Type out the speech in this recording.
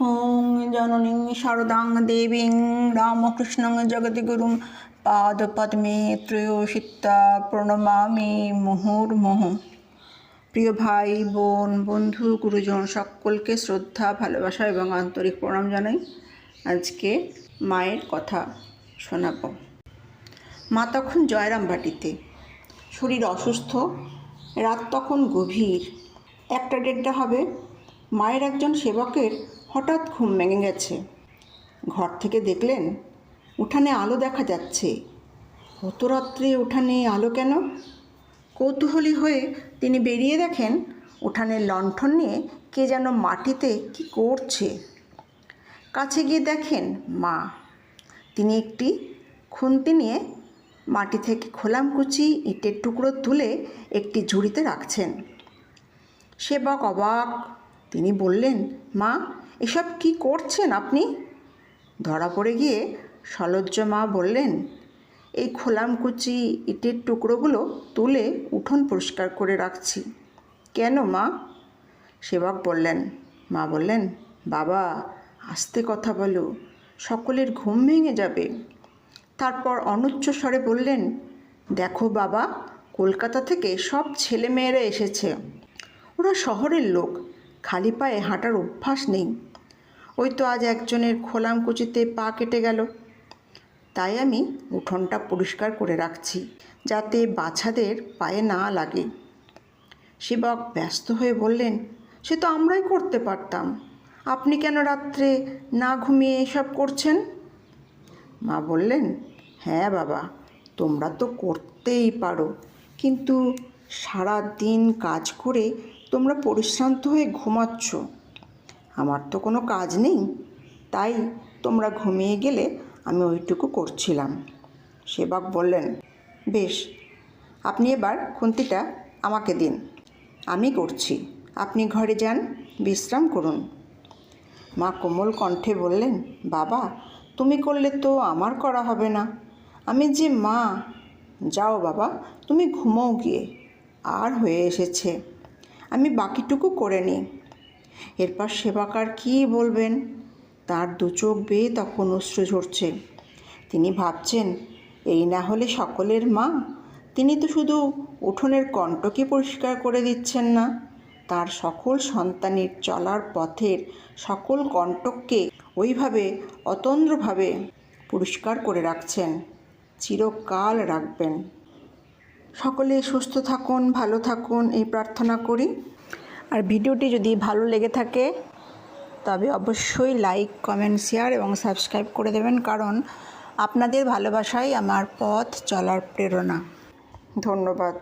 ওং জননীং শারদাং দেবীং রামকৃষ্ণং জগদ্গুরুং পাদপদ্মে ত্রয়োশিত্তা প্রণমামি মুহুর্মুহু প্রিয় ভাই বোন, বন্ধু, গুরুজন, সকলকে শ্রদ্ধা, ভালোবাসা এবং আন্তরিক প্রণাম জানাই। আজকে মায়ের কথা শোনাব। মা তখন জয়রাম বাটিতে শরীর অসুস্থ, রাত তখন গভীর। একটা দেড়টা হবে। মায়ের একজন সেবকের হঠাৎ ঘুম ভেঙে গেছে। ঘর থেকে দেখলেন উঠানে আলো দেখা যাচ্ছে। অত রাত্রে উঠানে আলো কেন? কৌতূহলী হয়ে তিনি বেরিয়ে দেখেন উঠানের লণ্ঠন নিয়ে কে যেন মাটিতে কি করছে। কাছে গিয়ে দেখেন মা। তিনি একটি খুন্তি নিয়ে মাটি থেকে খোলামকুচি ইটের টুকরো তুলে একটি ঝুড়িতে রাখছেন। সেবক অবাক তিনি বললেন, মা, এসব কি করছেন আপনি? ধরা পড়ে গিয়ে সলজ্জ মা বললেন, এই খোলামকুচি ইটের টুকরোগুলো তুলে উঠোন পরিষ্কার করে রাখছি। কেন মা? সেবক বললেন, মা বললেন, বাবা, আস্তে কথা বলো, সকলের ঘুম ভেঙে যাবে। তারপর অনুচ্চ স্বরে বললেন, দেখো বাবা, কলকাতা থেকে সব ছেলেমেয়েরা এসেছে। ওরা শহরের লোক খালি পায়ে হাঁটার অভ্যাস নেই। ওই তো আজ একজনের খোলামকুচিতে পা কেটে গেল। তাই আমি উঠোনটা পরিষ্কার করে রাখছি, যাতে বাচ্চাদের পায়ে না লাগে। সেবক ব্যস্ত হয়ে বললেন, সে তো আমরাই করতে পারতাম। আপনি কেন রাত্রে না ঘুমিয়ে এসব করছেন? মা বললেন হ্যাঁ বাবা, তোমরা তো করতেই পারো। কিন্তু সারা দিন কাজ করে তোমরা পরিশ্রান্ত হয়ে ঘুমাচ্ছ। আমার তো কোনো কাজ নেই, তাই তোমরা ঘুমিয়ে গেলে আমি ওইটুকু করছিলাম। সেবক বললেন, বেশ, আপনি এবার খুন্তিটা আমাকে দিন। আমি করছি। আপনি ঘরে যান, বিশ্রাম করুন। মা কোমল কণ্ঠে বললেন, বাবা, তুমি করলে তো আমার করা হবে না। আমি যে মা, যাও বাবা, তুমি ঘুমোও গিয়ে। আর হয়ে এসেছে। আমি বাকিটুকু করে নিই। এরপর সেবাকার কী বলবেন? তার দু চোখ বেয়ে তখন অশ্রু ঝরছে। তিনি ভাবছেন, এই না হলে সকলের মা? তিনি তো শুধু উঠোনের কণ্ঠকে পরিষ্কার করে দিচ্ছেন না। তার সকল সন্তানের চলার পথের সকল কণ্টককে ওইভাবে, অতন্দ্রভাবে পরিষ্কার করে রাখছেন। চিরকাল রাখবেন। সকলে সুস্থ থাকুন, ভালো থাকুন, এই প্রার্থনা করি। আর ভিডিওটি যদি ভালো লেগে থাকে, তবে অবশ্যই লাইক, কমেন্ট, শেয়ার এবং সাবস্ক্রাইব করে দেবেন, কারণ আপনাদের ভালোবাসাই আমার পথ চলার প্রেরণা। ধন্যবাদ।